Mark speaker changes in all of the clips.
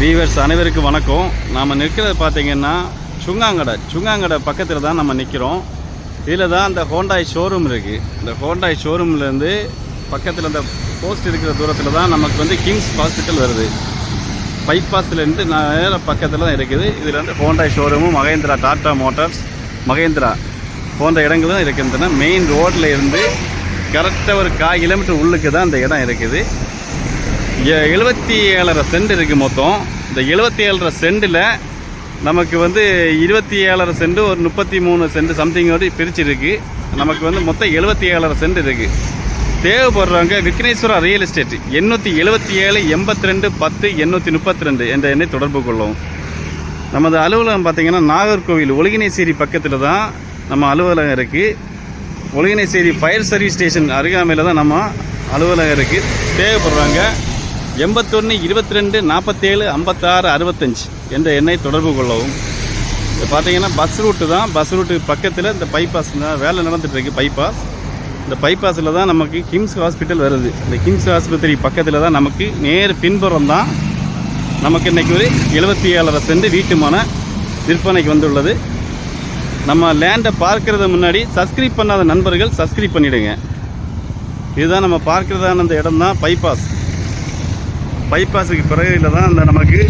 Speaker 1: Viewers அனைவருக்கும் வணக்கம். நாம் நிற்கிறது பார்த்தீங்கன்னா சுங்காங்கடை. சுங்காங்கடை பக்கத்தில் தான் நம்ம நிற்கிறோம் இதில் தான் அந்த ஹோண்டாய் ஷோரூம் இருக்குது இந்த ஹோண்டாய் ஷோரூம்லேருந்து பக்கத்தில் அந்த போஸ்ட் இருக்கிற தூரத்தில் தான் நமக்கு வந்து கிங்ஸ் ஹாஸ்பிட்டல் வருது. பைபாஸ்லேருந்து நேர பக்கத்தில் தான் இருக்குது. இதில் வந்து ஹோண்டாய் ஷோரூமும் மகேந்திரா டாட்டா மோட்டார்ஸ் மகேந்திரா போன்ற இடங்களும் இருக்கின்றன. மெயின் ரோட்டில் இருந்து கரெக்டாக ஒரு கால் கிலோமீட்டர் உள்ளுக்கு தான் அந்த இடம் இருக்குது. எழுபத்தி ஏழரை சென்ட் இருக்குது மொத்தம். இந்த எழுபத்தி ஏழரை சென்டில் நமக்கு வந்து இருபத்தி ஏழரை சென்ட் ஒரு முப்பத்தி மூணு சென்ட் சம்திங் வந்து பிரிச்சிருக்கு. நமக்கு வந்து மொத்தம் எழுபத்தி ஏழரை சென்ட் இருக்குது தேவைப்படுறவங்க விக்னேஸ்வரா ரியல் எஸ்டேட் எண்ணூற்றி எழுபத்தி ஏழு எண்பத்தி ரெண்டு பத்து எண்ணூற்றி முப்பத்தி ரெண்டு என்ற எண்ணை தொடர்பு கொள்ளும். நமது அலுவலகம் பார்த்திங்கன்னா நாகர்கோவில் ஒழுகினேசேரி பக்கத்தில் தான் நம்ம அலுவலகம் இருக்குது ஒழுகினேசேரி ஃபயர் சர்வீஸ் ஸ்டேஷன் அருகாமையில் தான் நம்ம அலுவலகம் இருக்குது தேவைப்படுறாங்க எண்பத்தொன்று இருபத்தி ரெண்டு நாற்பத்தேழு ஐம்பத்தாறு அறுபத்தஞ்சு என்ற எண்ணை தொடர்பு கொள்ளவும். இது பார்த்தீங்கன்னா பஸ் ரூட்டு தான். பஸ் ரூட்டு பக்கத்தில் இந்த பைபாஸ் தான். வேலை நடந்துகிட்ருக்கு பைபாஸ் இந்த பைபாஸில் தான் நமக்கு கிம்ஸ் ஹாஸ்பிட்டல் வருது. இந்த கிம்ஸ் ஆஸ்பத்திரி பக்கத்தில் தான் நமக்கு நேர் பின்புறம் தான் நமக்கு இன்றைக்கி ஒரு எழுபத்தி ஏழரை சென்று வீட்டுமான விற்பனைக்கு வந்துள்ளது. நம்ம லேண்டை பார்க்கறது முன்னாடி சப்ஸ்கிரைப் பண்ணாத நண்பர்கள் சப்ஸ்கிரைப் பண்ணிவிடுங்க இதுதான் நம்ம பார்க்குறதான அந்த இடம் தான் பைபாஸ் பைபாஸுக்கு பிறகுல தான் அந்த நமக்கு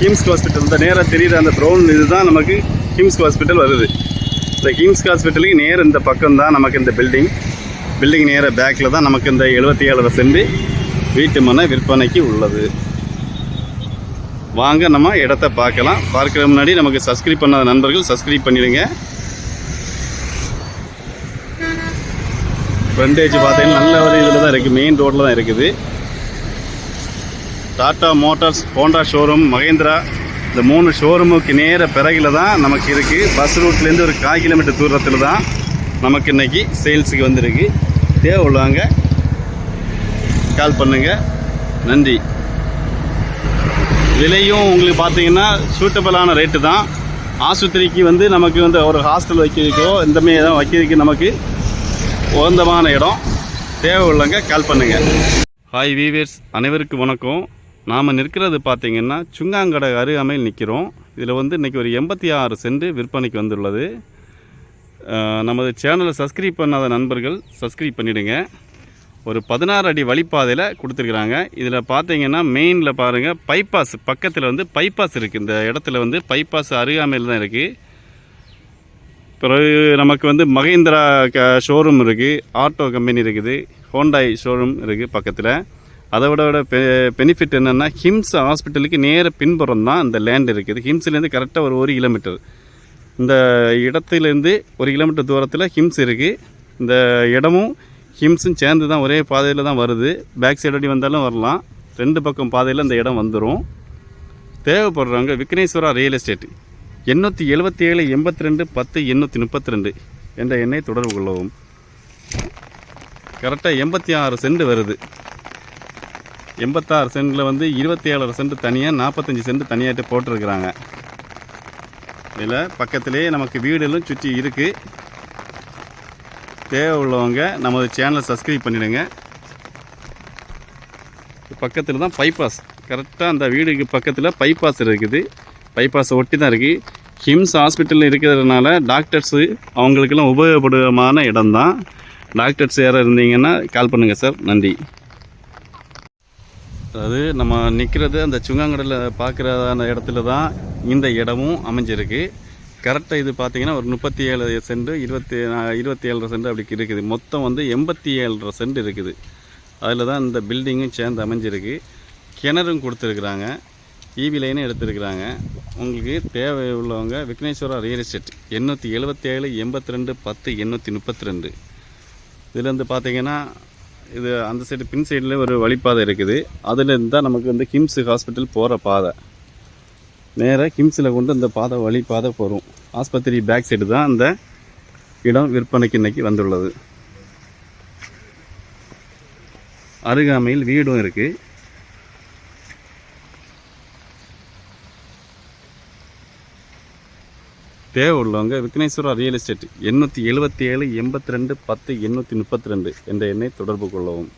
Speaker 1: கிம்ஸ் ஹாஸ்பிட்டல் இந்த நேராக தெரியுற அந்த ப்ரௌன் இதுதான் நமக்கு கிம்ஸ் ஹாஸ்பிட்டல் வருது. இந்த கிம்ஸ் ஹாஸ்பிட்டலுக்கு நேர் இந்த பக்கம் தான் நமக்கு இந்த பில்டிங் பில்டிங் நேர பேக்கில் தான் நமக்கு இந்த எழுபத்தி ஏழரை செண்டு வீட்டு மனை விற்பனைக்கு உள்ளது. வாங்க நம்ம இடத்த பார்க்கலாம். பார்க்குற முன்னாடி நமக்கு சப்ஸ்கிரைப் பண்ணாத நண்பர்கள் சப்ஸ்கிரைப் பண்ணிடுங்க. ஃப்ரண்டேஜ் பார்த்தீங்கன்னா நல்ல ஒரு இதில் தான் இருக்குது மெயின் ரோட்டில் தான் இருக்குது. Tata Motors Honda showroom Mahindra இந்த மூணு ஷோரூமுக்கு நேர பிறகில் தான் நமக்கு இருக்குது பஸ் ரூட்லேருந்து ஒரு கால் கிலோமீட்டர் தூரத்தில் தான் நமக்கு இன்னைக்கு சேல்ஸுக்கு வந்திருக்கு. தேவை உள்ளவங்க கால் பண்ணுங்கள் நன்றி. விலையும் உங்களுக்கு பார்த்தீங்கன்னா சூட்டபிளான ரேட்டு தான். ஆஸ்பத்திரிக்கு வந்து நமக்கு வந்து ஒரு ஹாஸ்டல் வைக்கிறதுக்கோ இந்த மாதிரி எதாவது வைக்கிறதுக்கு நமக்கு உகந்தமான இடம். தேவை உள்ளவங்க கால் பண்ணுங்கள் ஹாய் வீவர்ஸ் அனைவருக்கும் வணக்கம். நாம் நிற்கிறது பார்த்திங்கன்னா சுங்காங்கடை அருகாமையில் நிற்கிறோம். இதில் வந்து இன்றைக்கி ஒரு எண்பத்தி ஆறு சென்ட் விற்பனைக்கு வந்துள்ளது. நமது சேனலை சப்ஸ்கிரைப் பண்ணாத நண்பர்கள் சப்ஸ்கிரைப் பண்ணிவிடுங்க ஒரு பதினாறு அடி வழிப்பாதையில் கொடுத்துருக்குறாங்க. இதில் பார்த்தீங்கன்னா மெயினில் பாருங்கள் பைபாஸ் பக்கத்தில் வந்து பைபாஸ் இருக்குது இந்த இடத்துல வந்து பைபாஸ் அருகாமையில் தான் இருக்குது பிறகு நமக்கு வந்து மகேந்திரா க ஷோரூம் இருக்குது ஆட்டோ கம்பெனி இருக்குது. ஹோண்டாய் ஷோரூம் இருக்குது பக்கத்தில். அதை விட விட பெ பெனிஃபிட் என்னென்னா ஹிம்ஸ் ஹாஸ்பிட்டலுக்கு நேர பின்புறம் தான் இந்த லேண்ட் இருக்குது. ஹிம்ஸ்லேருந்து கரெக்டாக ஒரு ஒரு கிலோமீட்டர் இந்த இடத்துலேருந்து ஒரு கிலோமீட்டர் தூரத்தில் ஹிம்ஸ் இருக்குது இந்த இடமும் ஹிம்ஸும் சேர்ந்து தான் ஒரே பாதையில் தான் வருது. பேக் சைடு அடி வந்தாலும் வரலாம். ரெண்டு பக்கம் பாதையில் இந்த இடம் வந்துடும் தேவைப்படுறவங்க விக்னேஸ்வரா ரியல் எஸ்டேட் எண்ணூற்றி எழுபத்தி ஏழு எண்பத்தி ரெண்டு பத்து எண்ணூற்றி முப்பத்தி ரெண்டு என்ற எண்ணை தொடர்பு கொள்ளவும். கரெக்டாக எண்பத்தி ஆறு சென்ட் வருது. எண்பத்தாறு சென்டில் வந்து இருபத்தி ஏழரை சென்ட் தனியாக நாற்பத்தஞ்சு சென்ட் தனியாகிட்டு போட்டிருக்கிறாங்க. இதில் பக்கத்திலே நமக்கு வீடுகளும் சுற்றி இருக்குது தேவை உள்ளவங்க நமது சேனலை சப்ஸ்கிரைப் பண்ணிடுங்க. பக்கத்தில் தான் பைபாஸ் கரெக்டாக அந்த வீடுக்கு பக்கத்தில் பைபாஸ் இருக்குது. பைபாஸை ஒட்டி தான் இருக்குது ஹிம்ஸ் ஹாஸ்பிட்டலில் இருக்கிறதுனால டாக்டர்ஸு அவங்களுக்கெல்லாம் உபயோகப்படுமான இடம் தான் டாக்டர்ஸ் யாராக இருந்தீங்கன்னா கால் பண்ணுங்கள் சார் நன்றி. அதாவது நம்ம நிற்கிறது அந்த சுங்காங்கடலில் பார்க்குறதான இடத்துல தான் இந்த இடமும் அமைஞ்சிருக்கு. கரெக்டாக இது பார்த்தீங்கன்னா ஒரு முப்பத்தி ஏழு சென்ட் இருபத்தி இருபத்தி ஏழரை சென்ட் அப்படி இருக்குது. மொத்தம் வந்து எண்பத்தி ஏழரை சென்ட் இருக்குது. அதில் தான் இந்த பில்டிங்கும் சேர்ந்து அமைஞ்சிருக்கு. கிணறும் கொடுத்துருக்குறாங்க. ஈவி லைனும் எடுத்துருக்குறாங்க. உங்களுக்கு தேவை உள்ளவங்க விக்னேஸ்வரா ரியல் எஸ்டேட் எண்ணூற்றி எழுபத்தி ஏழு எண்பத்தி ரெண்டு பத்து எண்ணூற்றி முப்பத்தி ரெண்டு. இதுலேருந்து பார்த்தீங்கன்னா இது அந்த சைடு பின் சைடில் ஒரு வழிப்பாதை இருக்குது. அதுலேருந்து தான் நமக்கு வந்து கிம்ஸ் ஹாஸ்பிட்டல் போகிற பாதை. நேராக கிம்ஸில் கொண்டு அந்த பாதை வழிப்பாதை போகிறோம் ஆஸ்பத்திரி பேக் சைடு தான் அந்த இடம் விற்பனைக்கு இன்னைக்கு வந்துள்ளது. அருகாமையில் வீடும் இருக்குது தேவை உள்ளவங்க விக்னேஸ்வரா ரியல் எஸ்டேட் எண்ணூற்றி எழுபத்தி ஏழு எண்பத்தி ரெண்டு பத்து எண்ணூற்றி முப்பத்தி ரெண்டு என்ற எண்ணை தொடர்பு கொள்ளவும்.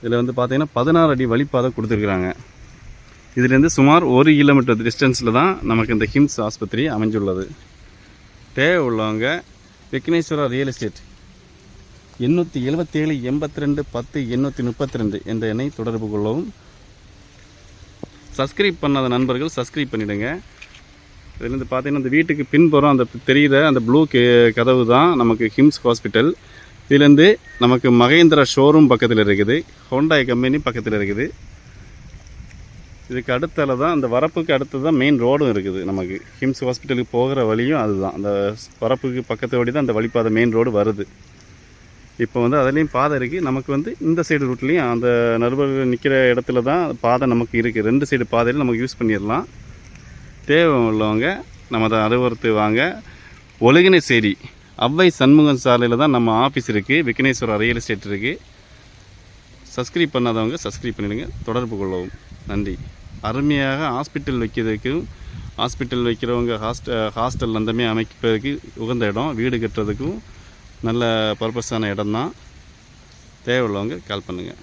Speaker 1: இதில் வந்து பார்த்திங்கன்னா பதினாறு அடி வழிப்பாதை கொடுத்துருக்குறாங்க. இதுலேருந்து சுமார் ஒரு கிலோமீட்டர் டிஸ்டன்ஸில் தான் நமக்கு இந்த ஹிம்ஸ் ஆஸ்பத்திரி அமைஞ்சுள்ளது. தேவை உள்ளவங்க விக்னேஸ்வரா ரியல் எஸ்டேட் எண்ணூற்றி எழுபத்தேழு எண்பத்தி ரெண்டு பத்து எண்ணூற்றி முப்பத்தி ரெண்டு என்ற எண்ணை தொடர்பு கொள்ளவும். சப்ஸ்கிரைப் பண்ணாத நண்பர்கள் சப்ஸ்கிரைப் பண்ணிவிடுங்க இதுலேருந்து பார்த்தீங்கன்னா இந்த வீட்டுக்கு பின்புறம் அந்த தெரிகிற அந்த ப்ளூ கதவு தான் நமக்கு ஹிம்ஸ் ஹாஸ்பிட்டல். இதுலேருந்து நமக்கு மகேந்திரா ஷோரூம் பக்கத்தில் இருக்குது. ஹோண்டாய் கம்பெனி பக்கத்தில் இருக்குது. இதுக்கு அடுத்தால தான் அந்த வரப்புக்கு அடுத்து தான் மெயின் ரோடும் இருக்குது நமக்கு. ஹிம்ஸ் ஹாஸ்பிட்டலுக்கு போகிற வழியும் அதுதான். அந்த வரப்புக்கு பக்கத்து வழி தான் அந்த வழிப்பாதை மெயின் ரோடு வருது. இப்போ வந்து அதுலேயும் பாதை இருக்குது நமக்கு வந்து இந்த சைடு ரூட்லேயும் அந்த நடுவர் நிற்கிற இடத்துல தான் பாதை நமக்கு இருக்குது ரெண்டு சைடு பாதையில் நமக்கு யூஸ் பண்ணிடலாம். தேவை உள்ளவங்க நம்ம அதை அலுவலகத்து வாங்க ஒழுகினசேரி அவ்வை சண்முகம் சாலையில் தான் நம்ம ஆஃபீஸ் இருக்குது விக்னேஸ்வரா ரியல் எஸ்டேட் இருக்குது சப்ஸ்கிரைப் பண்ணாதவங்க சப்ஸ்கிரைப் பண்ணிடுங்க. தொடர்பு கொள்ளவும். நன்றி. அருமையாக ஹாஸ்பிட்டல் வைக்கிறதுக்கும் ஹாஸ்பிட்டல் வைக்கிறவங்க ஹாஸ்ட ஹாஸ்டல் அந்தமே அமைப்பதற்கு உகந்த இடம். வீடு கட்டுறதுக்கும் நல்ல பர்பஸான இடம் தான் தேவையுள்ளவங்க கால் பண்ணுங்கள்